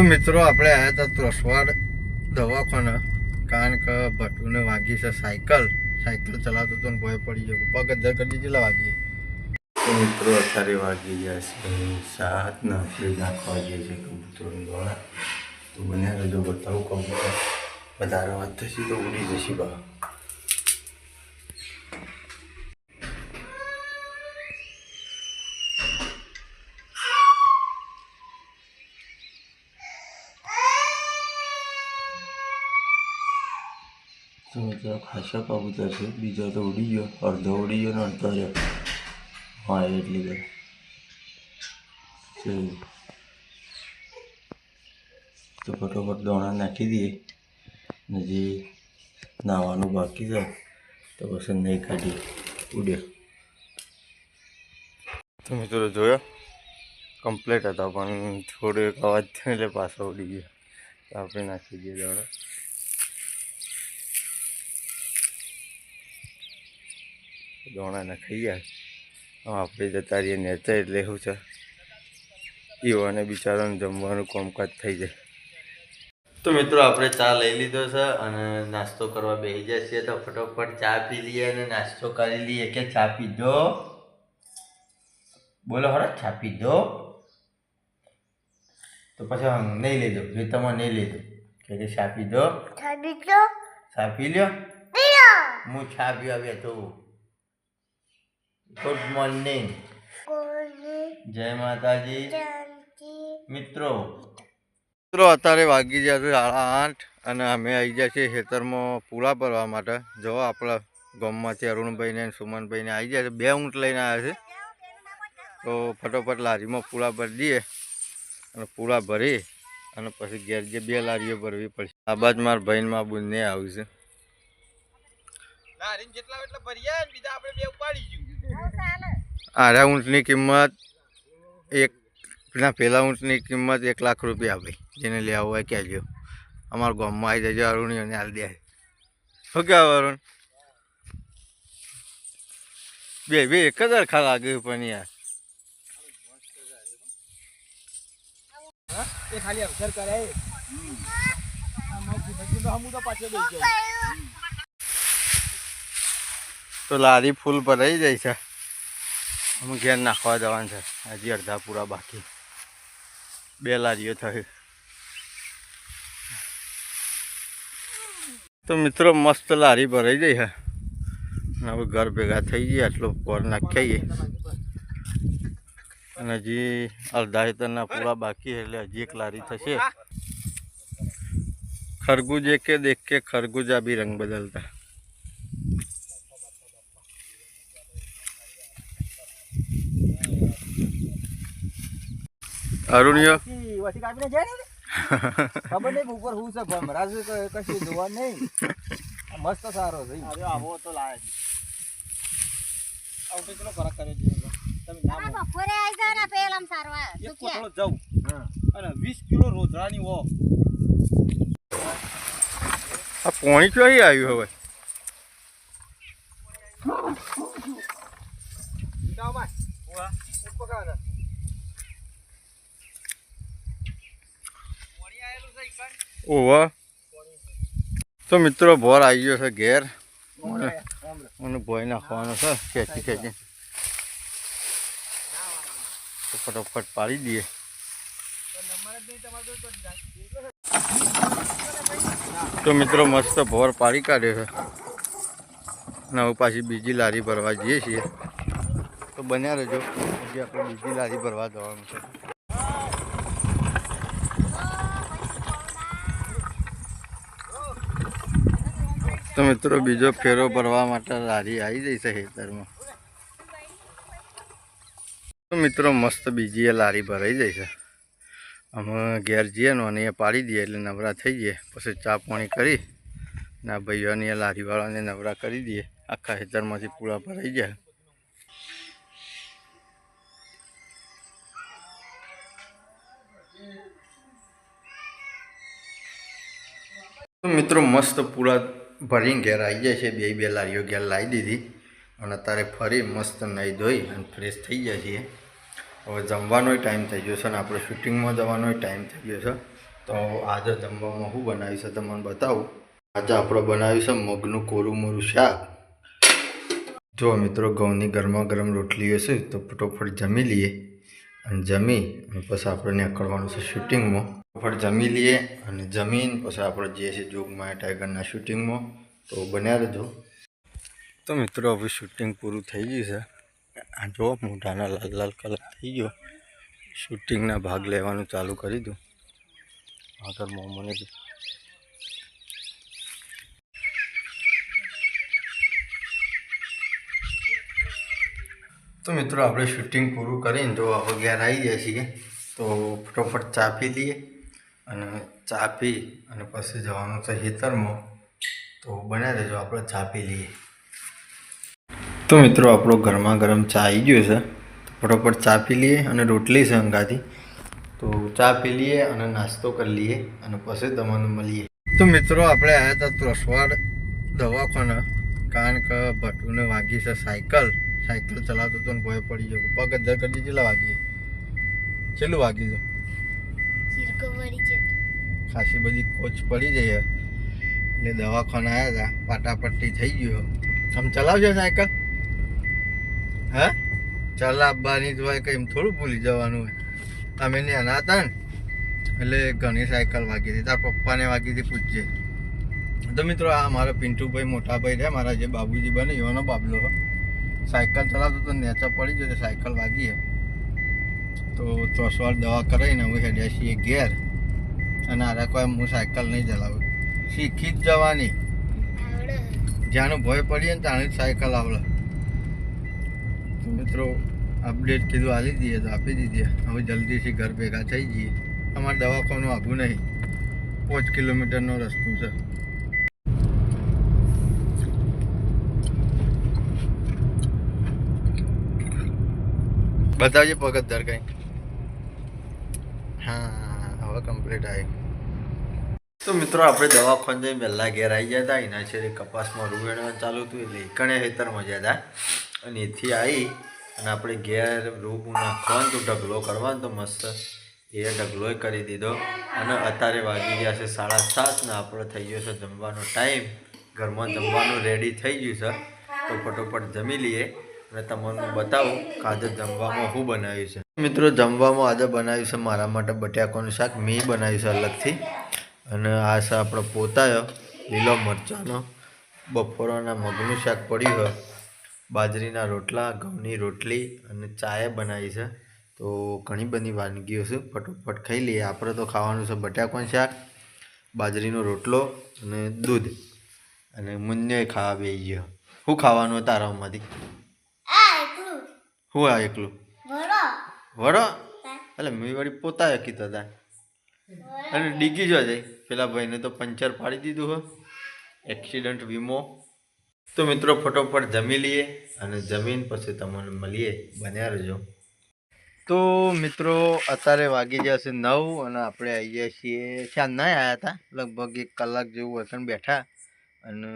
તો મિત્રો, આપણે આવ્યા હતા ત્રસવાડ દવાખાના. કારણ કે ભટુને વાગી છે સાયકલ. સાયકલ ચલાવતો તો ભય પડી ગયો. પગ અધર કરી કેટલા વાગી તો મિત્રો, અત્યારે વાગી ગયા છે સાત ને આપણે નાખવા જઈએ છીએ કબૂતરોની દ્વારા તો બન્યા રહેજો બતાવું કબૂતર, વધારે વાત થશે તો ઉડી જશે બા તો ખાસા કબૂતર છે. બીજો તો ઉડી ગયો. અડધો ઉડી ગયો ને અડધો રહ્યો. હા, એટલી બધી. તો ફટોફટ દોણા નાખી દઈએ. ને જે નાવાનું બાકી છે, તો પછી નહીં કાઢી ઉડ્યો તો મિત્રો જોયો? કમ્પ્લીટ હતા, પણ થોડો એક અવાજ થયો એટલે પાછો ઉડી ગયો. તો આપણે નાખી દઈએ દોડા દોણાને ખાઈ ગયા હવે આપણે જતા રહીએ નેચર એટલે શું છે? ઈવાને બિચારાને જમવાનું કામકાજ થઈ જાય. તો મિત્રો આપણે ચા લઈ લીધો છે અને નાસ્તો કરવા બેસી જાય છીએ તો ફટોફટ ચા પી લઈએ અને નાસ્તો કરી લઈએ. કે ચા પીધો? બોલો હરો ચા પીધો? તો પછી નહીં લઈ જો તમે નહીં લીધો. કે કે ચા પીધો? ચા પી લ્યો? હું ચા પીવા બેઠો ગુડ મોર્નિંગ જય માતાજી. મિત્રો. મિત્રો અત્યારે વાગી ગયા છે સાડા આઠ અને અમે આવી ગયા છીએ ખેતરમાં પૂળા ભરવા માટે. જો આપણા ગામમાંથી અરુણભાઈને અને સુમનભાઈને આવી ગયા છે. બે ઊંટ લઈને આવ્યા છે. તો ફટોફટ લારીમાં પૂળા ભરી દઈએ અને પૂળા ભરી અને પછી ઘેર જે બે લારીઓ ભરવી પડશે. આ બાદ મારા ભાઈને માં બુનને આવ્યું છે. લારીને જેટલા એટલા ભરીએ બીજા આપણે બે ઉપાડી ગયું. આરા ઊંટની કિંમત એક ના પહેલાં ઊંટની કિંમત એક લાખ રૂપિયા ભાઈ. જેને લેવા હોય કહેજો. અમારા ગામમાં આવી જજો અરુણીઓને હાલ દે. શું કહેવાય અરુણ? બે બે એક જ હરખા લાગે પણ યાર. એ ખાલી અવસર કરે. તો લારી ફૂલ ભરાઈ જાય છે. અમે ઘેર નાખવા જવાનું છે. હજી અડધા પૂરા બાકી. બે લારીઓ થઈ તો મિત્રો મસ્ત લારી ભરાઈ જાય હે હવે ઘર ભેગા થઈ ગયા, આટલો પર નાખીએ અને હજી અડધા હેતરના પૂરા બાકી એટલે હજી એક લારી થશે. ખરબૂજે કે દેખ કે ખરબૂજા બી રંગ બદલતા. અરુણિયો? વસી કાપીને જાય ને ખબર નહીં ઉપર હું છે ભમરાજ કશું જોવા નહીં. મસ્ત સારો છે. અરે આવો તો લાય છે. આવું કેટલો ફરક કરે છે તમે ના બપોરે આઈ જાવ ને પેલમ સારવા એક કોટલો જવું અને વીસ કિલો રોજડાની વો. આ પોણી ક્યાંય આવ્યું હવે સીતાભાઈ ઓવા એક પકડ પાણી આયેલું છે ઈકણ ઓવા તો મિત્રો ભોર આવી ગયો છે ઘેર. મને ભોય નાખવાનો છે. ખેંચી ખેંચી. ફટોફટ પાડી દઈએ. તો મિત્રો મસ્ત ભોર પાડી કાઢ્યો છે. ને હવે પાછી બીજી લારી ભરવા જઈએ છીએ. તો બન્યા રહેજો. હજી આપણે બીજી લારી ભરવા જવાનું છે. તો મિત્રો, બીજો ફેરો ભરવા માટે લારી આવી જઈ છે ખેતરમાં. તો મિત્રો, મસ્ત બીજી એ લારી ભરાઈ જાય છે. અમે ઘેર જઈએ ને એ પાડી દઈએ એટલે નવરા થઈ જઈએ. પછી ચા પાણી કરી ને આ ભાઈઓની લારીવાળાને નવરા કરી દઈએ. આખા ખેતરમાંથી પૂરા ભરાઈ જાય. મિત્રો, મસ્ત પૂરા ભરીને ઘેર આવી જાય છે. બે બે લારીઓ ઘેર લાવી દીધી. અને અત્યારે ફરી મસ્ત નહીં ધોઈ અને ફ્રેશ થઈ જાય છીએ. હવે જમવાનો ટાઈમ થઈ ગયો છે અને આપણે શૂટિંગમાં જવાનો ટાઈમ થઈ ગયો છે. તો આજે જમવામાં શું બનાવ્યું છે તમને બતાવું. આજે આપણે બનાવ્યું છે મગનું કોરું મોરું શાક. જો મિત્રો ઘઉંની ગરમા ગરમ રોટલી હશે તો ફટોફટ જમી લઈએ. અને જમી અને પછી આપણે નીકળવાનું છે શૂટિંગમાં. ફટોફટ જમી લઈએ અને જમીન, પછી આપણે જઈએ છીએ જોગમાયા ટાઈગરના શૂટિંગમાં, તો બન્યા રહેજો. તો મિત્રો, હવે શૂટિંગ પૂરું થઈ ગયું છે. આ જો, મોઢાના લાલ લાલ કલર થઈ ગયો. શૂટિંગના ભાગ લેવાનું ચાલુ કરી દઉં. આગળ મોમને તો મિત્રો, આપણે શૂટિંગ પૂરું કરીને જો હવે ઘેર આવી જાય છીએ, તો ફટોફટ ચા પી લઈએ. અને ચા પી અને પછી જવાનું છે ખેતરમાં. તો બન્યા રહેજો આપણે ચા પી લઈએ. તો મિત્રો, આપણો ગરમા ગરમ ચા આવી ગયો છે. ફટોફટ ચા પી લઈએ અને રોટલી છે અંગાથી. તો ચા પી લઈએ અને નાસ્તો કરી લઈએ અને પછી તમને મળીએ. તો મિત્રો, આપણે આવ્યા હતા ત્રસવાડ દવાખાના. કારણ કે ભટુને વાગી છે સાયકલ. સાયકલ ચલાવતો હતો ને ભય પડી ગયો. પગ અધર કરી કેટલા વાગી. છેલ્લું વાગી ગયો ખાસી બધી કોચ પડી જઈ એટલે દવાખાના આવ્યા હતા પાટાપટ્ટી થઈ ગયો આમ ચલાવજો સાયકલ. હે? ચલાવવાની જ હોય કંઈ થોડું ભૂલી જવાનું હોય. અમે નાના હતા ને, એટલે ઘણી સાયકલ વાગી હતી. તાર પપ્પાને વાગી હતી પૂછજે તો મિત્રો, આ મારા પિન્ટુભાઈ મોટાભાઈ રહ્યા, મારા જે બાબુજી બને, એવાનો બાબલો. સાયકલ ચલાવતો તો નેચા પડી ગયો સાયકલ વાગી હે. તો ત્રસવાર દવા કરાવીને હું હેડ્યા છીએ ઘેર. અને આરા કોઈ હું સાયકલ નહીં ચલાવું. શીખી જ જવાની. જ્યાંનો ભય પડીએ ને ત્યાં જ સાયકલ આવડે. મિત્રો અપડેટ કીધું આપી દઈએ તો આપી દીધી હવે જલ્દીથી ઘર ભેગા થઈ જઈએ. અમારે દવાખાનું આઘું નહીં. પાંચ કિલોમીટરનો રસ્તો છે. બતાવજે પગતદાર કંઈ. હા, હવે કમ્પ્લીટ આવી તો મિત્રો, આપણે દવાખાને જઈને વહેલા ઘેર આવી ગયા હતા એના છેડે કપાસમાં રૂવેણવા ચાલુ હતું, એટલે એકણે ખેતરમાં ગયા હતા અને એથી આવી અને આપણે ઘેર રૂ નાખવાનું તો ઢગલો કરવાનો તો મસ્ત એ ઢગલોય કરી દીધો. અને અત્યારે વાગી ગયા છે સાડા સાત ને આપણે થઈ ગયો છે જમવાનો ટાઈમ ઘરમાં જમવાનું રેડી થઈ ગયું છે. તો ફટોફટ જમી લઈએ. અને તમને બતાવું કે આજે જમવામાં શું બનાવ્યું છે. મિત્રો જમવામાં આજે બનાવ્યું છે મારા માટે બટાકાનું શાક. મેં બનાવ્યું છે અલગથી. અને આ છે આપણો પોતાયો લીલો મરચાંનો. બપોરના મગનું શાક પડ્યું હોય બાજરીના રોટલા ઘઉંની રોટલી અને ચાએ બનાવી છે. તો ઘણી બધી વાનગીઓ છે. ફટોફટ ખાઈ લઈએ. આપણે તો ખાવાનું છે બટાકાનું શાક બાજરીનો રોટલો અને દૂધ. અને મુન્ને ખાવા બે ગયો. શું ખાવાનું તારામાંથી? શું આ એકલું? વડો એટલે મેં વળી પોતા કીધા હતા. અને ડીગી જો જાય. પેલા ભાઈને તો પંચર પાડી દીધું હો. એક્સિડન્ટ વીમો. તો મિત્રો ફટોફટ જમી લઈએ અને જમીન પછી તમને મળીએ. બન્યા રહેજો. તો મિત્રો અત્યારે વાગી જશે નવ અને આપણે આવી ગયા છીએ. નહીં આવ્યા હતા. લગભગ એક કલાક જેવું એકણ બેઠા. અને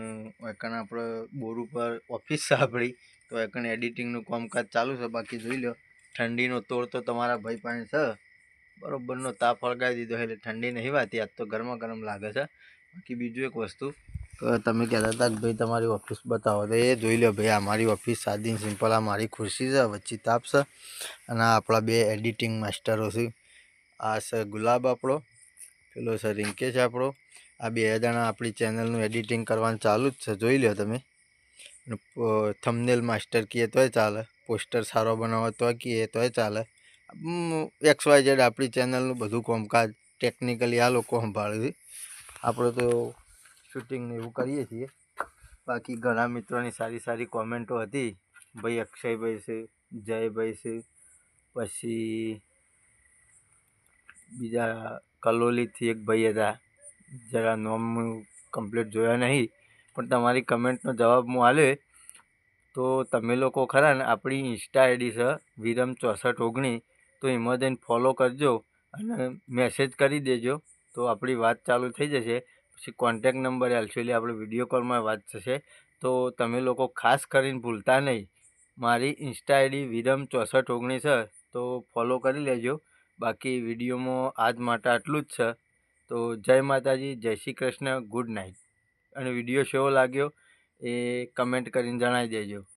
એકણ આપણે બોર ઉપર ઓફિસ આપણી તો એકણ એડિટિંગનું કામકાજ ચાલુ છે, બાકી જોઈ લો ઠંડીનો તોડ તો તમારા ભાઈ પાસે છે. બરોબરનો તાપ ફળગાવી દીધો એટલે ઠંડી નહીં વાતી. આજ તો ગરમા ગરમ લાગે છે. બાકી બીજું એક વસ્તુ તમે કહેતા હતા કે ભાઈ તમારી ઓફિસ બતાવો. તો એ જોઈ લો ભાઈ, આ મારી ઓફિસ સાદી સિમ્પલ આ મારી ખુરશી છે વચ્ચે તાપ છે. અને આપણા બે એડિટિંગ માસ્ટરો છે. આ છે ગુલાબ આપણો, પેલો છે રિંકેશ આપણો. આ બે જણા આપણી ચેનલનું એડિટિંગ કરવાનું ચાલુ જ છે. જોઈ લો તમે. થમનેલ માસ્ટર કહીએ તોય ચાલે. પોસ્ટર સારો બનાવો તો કહીએ તોય ચાલે. એક્સ વાય ઝેડ આપણી ચેનલનું બધું કોમકાજ ટેકનિકલી આ લોકો સંભાળે છે. આપણે તો શૂટિંગને એવું કરીએ છીએ. બાકી ઘણા મિત્રોની સારી સારી કોમેન્ટો હતી. ભાઈ અક્ષયભાઈ છે જયભાઈ છે, પછી બીજા કલોલીથી એક ભાઈ હતા. જરા નોમ કમ્પ્લીટ જોયા નહીં, પણ તમારી કમેન્ટનો જવાબ હું આલે. તો તમે લોકો ખરા ને, આપણી ઇન્સ્ટા આઈડી છે, વિરમ ચોસઠ ઓગણી, તો એમાં જઈને ફોલો કરજો અને મેસેજ કરી દેજો. તો આપણી વાત ચાલુ થઈ જશે. પછી કોન્ટેક નંબર આલશો આપણે વીડિયો કોલમાં વાત થશે. તો તમે લોકો ખાસ કરીને ભૂલતા નહીં. મારી ઇન્સ્ટા આઈડી વિરમ ચોસઠ ઓગણીસ છે, તો ફોલો કરી લેજો. બાકી વિડીયોમાં આજ માટે આટલું જ છે. તો જય માતાજી, જય શ્રી કૃષ્ણ, ગુડ નાઇટ. અને વીડિયો કેવો લાગ્યો એ કમેન્ટ કરીને જણાવી દેજો.